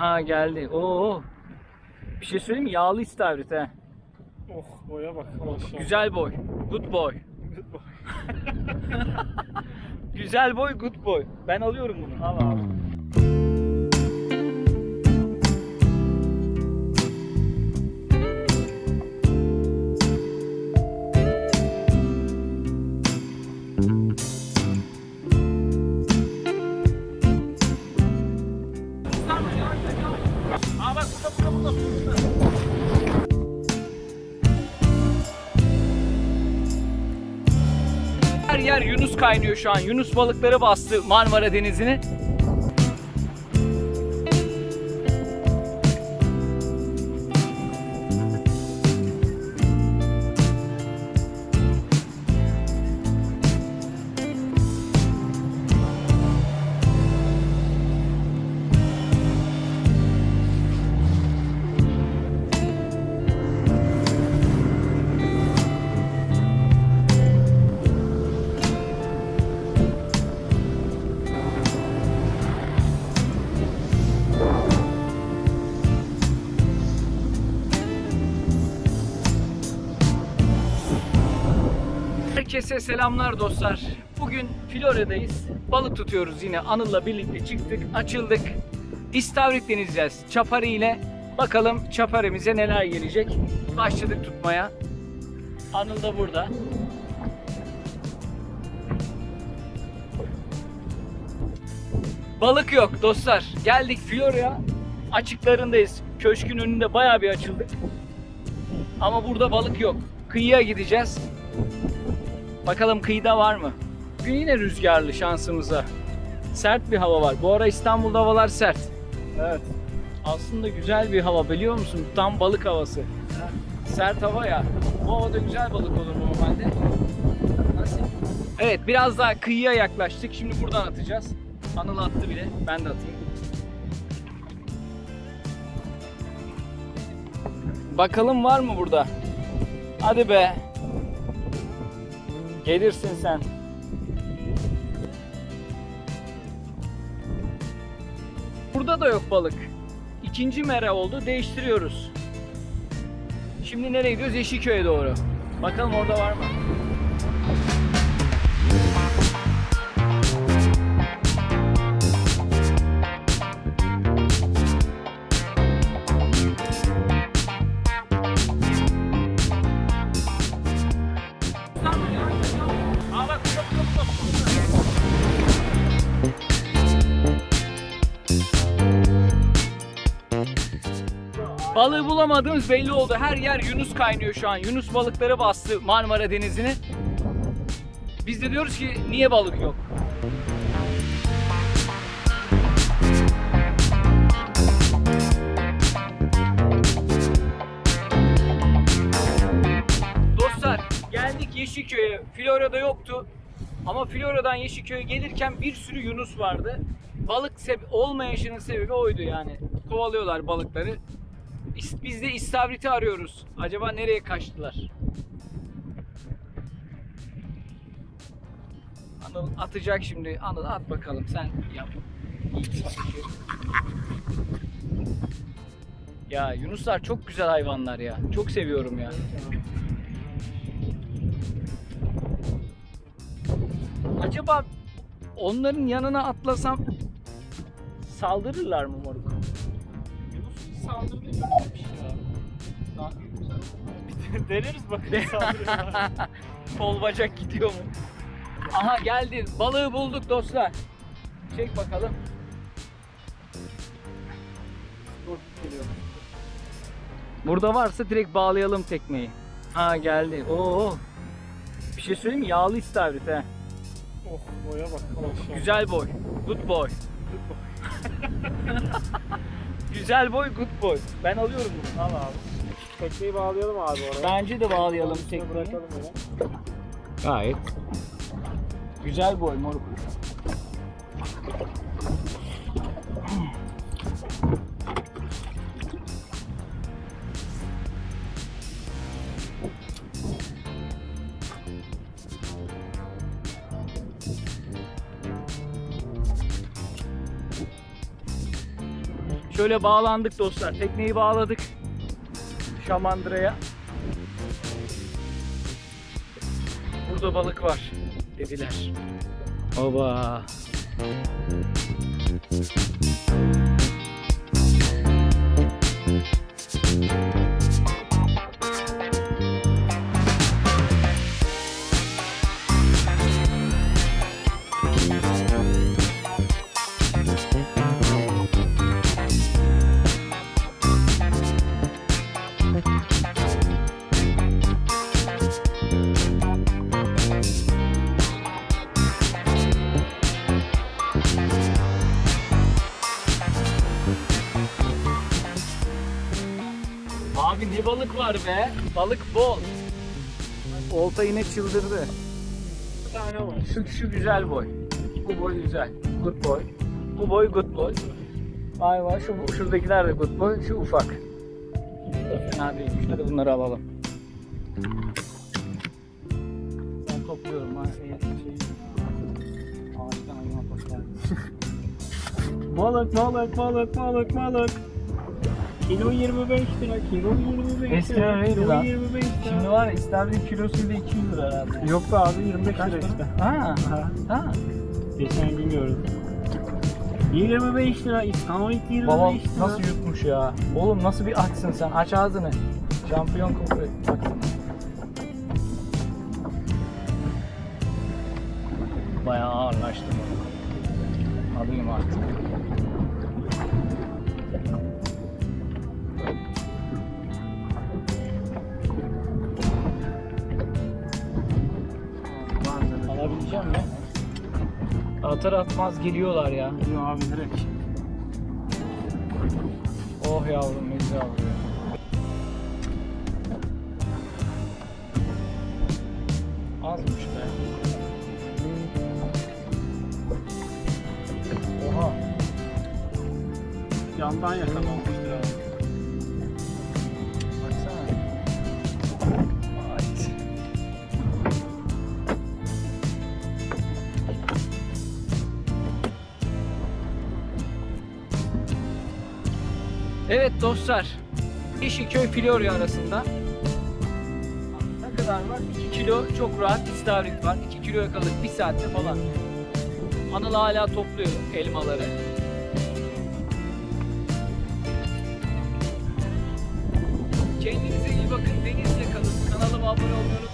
Ha geldi. Oo. Bir şey söyleyeyim mi? Yağlı istavrit he. Oh boya bak maşallah. Güzel boy. Good boy. Güzel boy, good boy. Ben alıyorum bunu. Al abi. Yunus kaynıyor şu an. Yunus balıkları bastı Marmara Denizi'ni. Herkese selamlar dostlar. Bugün Florya'dayız. Balık tutuyoruz yine. Anıl'la birlikte çıktık, açıldık. İstavrit deneyeceğiz çapari ile. Bakalım çaparimize neler gelecek. Başladık tutmaya. Anıl da burada. Balık yok dostlar. Geldik Florya. Açıklarındayız. Köşkün önünde bayağı bir açıldık. Ama burada balık yok. Kıyıya gideceğiz. Bakalım kıyıda var mı? Bugün yine rüzgarlı şansımıza. Sert bir hava var. Bu ara İstanbul'da havalar sert. Evet. Aslında güzel bir hava biliyor musun? Tam balık havası. Sert hava ya. Bu havada güzel balık olur normalde. Nasıl? Evet biraz daha kıyıya yaklaştık. Şimdi buradan atacağız. Anıl attı bile. Ben de atayım. Bakalım var mı burada? Hadi be. Gelirsin sen. Burada da yok balık. İkinci mera oldu. Değiştiriyoruz. Şimdi nereye gidiyoruz? Yeşilköy'e doğru. Bakalım orada var mı? Balığı bulamadığımız belli oldu. Her yer Yunus kaynıyor şu an. Yunus balıkları bastı Marmara Denizi'ni. Biz de diyoruz ki niye balık yok? Dostlar geldik Yeşilköy'e. Florya'da yoktu. Ama Florya'dan Yeşilköy'e gelirken bir sürü Yunus vardı. Balık sebe- olmayışının sebebi oydu yani. Kovalıyorlar balıkları. Biz de istavriti arıyoruz. Acaba nereye kaçtılar? Anıl atacak şimdi. Anıl at bakalım sen yap. Ya Yunuslar çok güzel hayvanlar ya. Çok seviyorum ya. Acaba onların yanına atlasam saldırırlar mı moruk? Görmemiş ya. Deneriz bakalım saldırıyorlar. Kol bacak gidiyor mu? Aha geldi. Balığı bulduk dostlar. Çek bakalım. geliyor. Burada varsa direkt bağlayalım tekneyi. Ha geldi. Oo. Bir şey söyleyeyim mi? Yağlı istavrit he. Oh boya bak maşallah. Güzel boy. Good boy. Güzel boy, good boy. Ben alıyorum bunu. Al abi. Tekneyi bağlayalım abi oraya. Bence de bağlayalım tekneyi. Bırakalım ya. Gayet. Güzel boy moruk. Şöyle bağlandık dostlar. Tekneyi bağladık. Şamandıra'ya. Burada balık var dediler. Oba. Ne balık var be? Balık bol. Olta yine çıldırdı. Bir tane var. Şu, şu güzel boy. Bu boy güzel. Good boy. Bu boy good boy. Vay vay şu şuradakiler de good boy. Şu ufak. Fena değilmiş. Hadi bunları alalım. Ben topluyorum. Ha, şey, şey. Ağaçtan ayıma. Balık balık balık balık balık. Kilo 25 lira, kilo 25 Eskiden lira, öyleydi kilo lan. 25 lira. Şimdi var ya istavrit kilosuyla 200 lira herhalde. Yok be abi 25 Kaç lira para? işte. Ha. Ha. Ha. Geçen gün gördüm. 25 lira, İstanbul 25 Babam lira. nasıl yutmuş ya? Oğlum nasıl bir açsın sen? Aç ağzını. Şampiyon kokuyor. Baksana. Bayağı ağırlaştı. Alayım artık. Alabileceğim mi? Atar atmaz geliyorlar ya. Yok abi direkt. Oh yavrum ne güzel oluyor. Azmış be. Oha. Yandan yakalanmıştır Evet dostlar, Yeşilköy Florya arasında ne kadar var? 2 kilo çok rahat istavrit var. 2 kilo yakaladık 1 saatte falan. Anıl hala topluyor elmaları. Kendinize iyi bakın. Denizle kalın. Kanalıma abone olmayı